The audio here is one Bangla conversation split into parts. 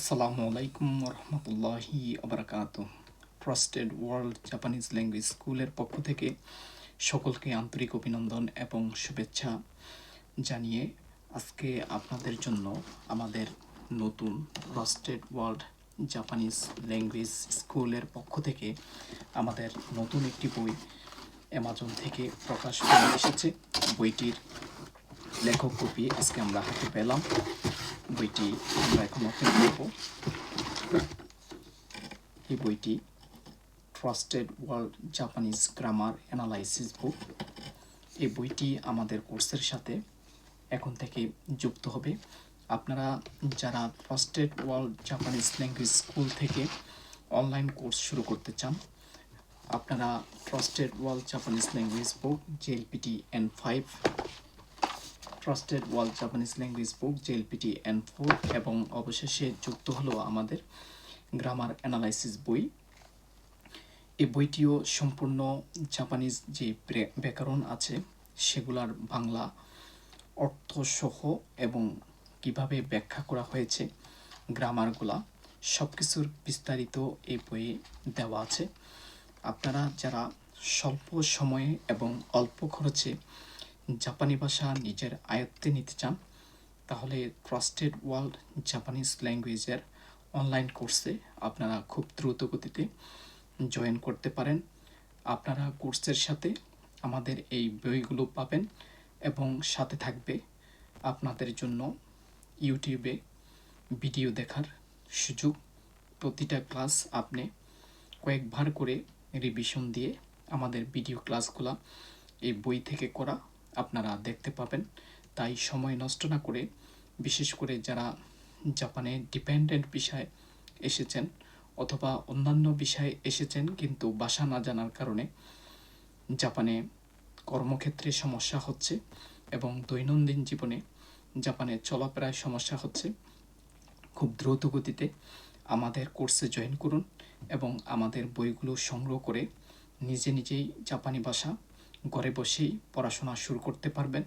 আসসালামু আলাইকুম রহমতুল্লাহি আবরাকাত ট্রাস্টেড ওয়ার্ল্ড জাপানিজ ল্যাঙ্গুয়েজ স্কুলের পক্ষ থেকে সকলকে আন্তরিক অভিনন্দন এবং শুভেচ্ছা জানিয়ে আজকে আপনাদের জন্য আমাদের নতুন ট্রাস্টেড ওয়ার্ল্ড জাপানিজ ল্যাঙ্গুয়েজ স্কুলের পক্ষ থেকে আমাদের নতুন একটি বই অ্যামাজন থেকে প্রকাশ হয়ে এসেছে। বইটির লেখক কপি আজকে আমরা হাতে পেলাম। বইটি আমরা এখন ওপেন করব এই বইটি trusted world Japanese grammar analysis book এই বইটি আমাদের কোর্সের সাথে এখন থেকে যুক্ত হবে। আপনারা যারা trusted world Japanese language school থেকে অনলাইন কোর্স শুরু করতে চান, আপনারা trusted world Japanese language book JLPT N five trusted world Japanese language book JLPT N four এবং অবশেষে যুক্ত হলো আমাদের গ্রামার অ্যানালাইসিস বই। এই বইটিও সম্পূর্ণ জাপানিজ যে ব্যাকরণ আছে, সেগুলার বাংলা অর্থসহ এবং কীভাবে ব্যাখ্যা করা হয়েছে গ্রামারগুলা সব কিছুর বিস্তারিত এই বইয়ে দেওয়া আছে। আপনারা যারা স্বল্প সময়ে এবং অল্প খরচে জাপানি ভাষা নিজের আয়ত্তে নিতে চান, তাহলে ট্রাস্টেড ওয়ার্ল্ড জাপানিজ ল্যাঙ্গুয়েজের অনলাইন কোর্সে আপনারা খুব দ্রুত গতিতে জয়েন করতে পারেন। আপনারা কোর্সের সাথে আমাদের এই বইগুলো পাবেন এবং সাথে থাকবে আপনাদের জন্য ইউটিউবে ভিডিও দেখার সুযোগ। প্রতিটা ক্লাস আপনি কয়েকবার করে রিভিশন দিয়ে আমাদের ভিডিও ক্লাসগুলো এই বই থেকে করা আপনারা দেখতে পাবেন। তাই সময় নষ্ট না করে, বিশেষ করে যারা জাপানে ডিপেন্ডেন্ট বিষয়ে এসেছেন অথবা অন্যান্য বিষয়ে এসেছেন কিন্তু বাসা না জানার কারণে জাপানে কর্মক্ষেত্রে সমস্যা হচ্ছে এবং দৈনন্দিন জীবনে জাপানে চলাফেরায় সমস্যা হচ্ছে। খুব দ্রুত গতিতে আমাদের কোর্সে জয়েন করুন এবং আমাদের বইগুলো সংগ্রহ করে নিজে নিজেই জাপানি ভাষা ঘরে বসেই পড়াশোনা শুরু করতে পারবেন।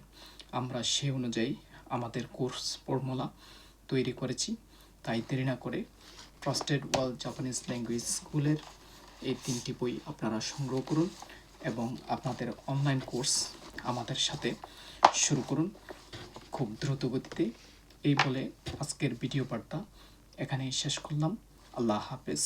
আমরা সে অনুযায়ী আমাদের কোর্স ফর্মুলা তৈরি করেছি। তাই দেরি না করে ট্রাস্টেড ওয়ার্ল্ড জাপানিজ ল্যাঙ্গুয়েজ স্কুলের এই তিনটি বই আপনারা সংগ্রহ করুন এবং আপনাদের অনলাইন কোর্স আমাদের সাথে শুরু করুন। খুব দ্রুত গতিতে এই বলে আজকের ভিডিও বার্তা এখানেই শেষ করলাম। আল্লাহ হাফেজ।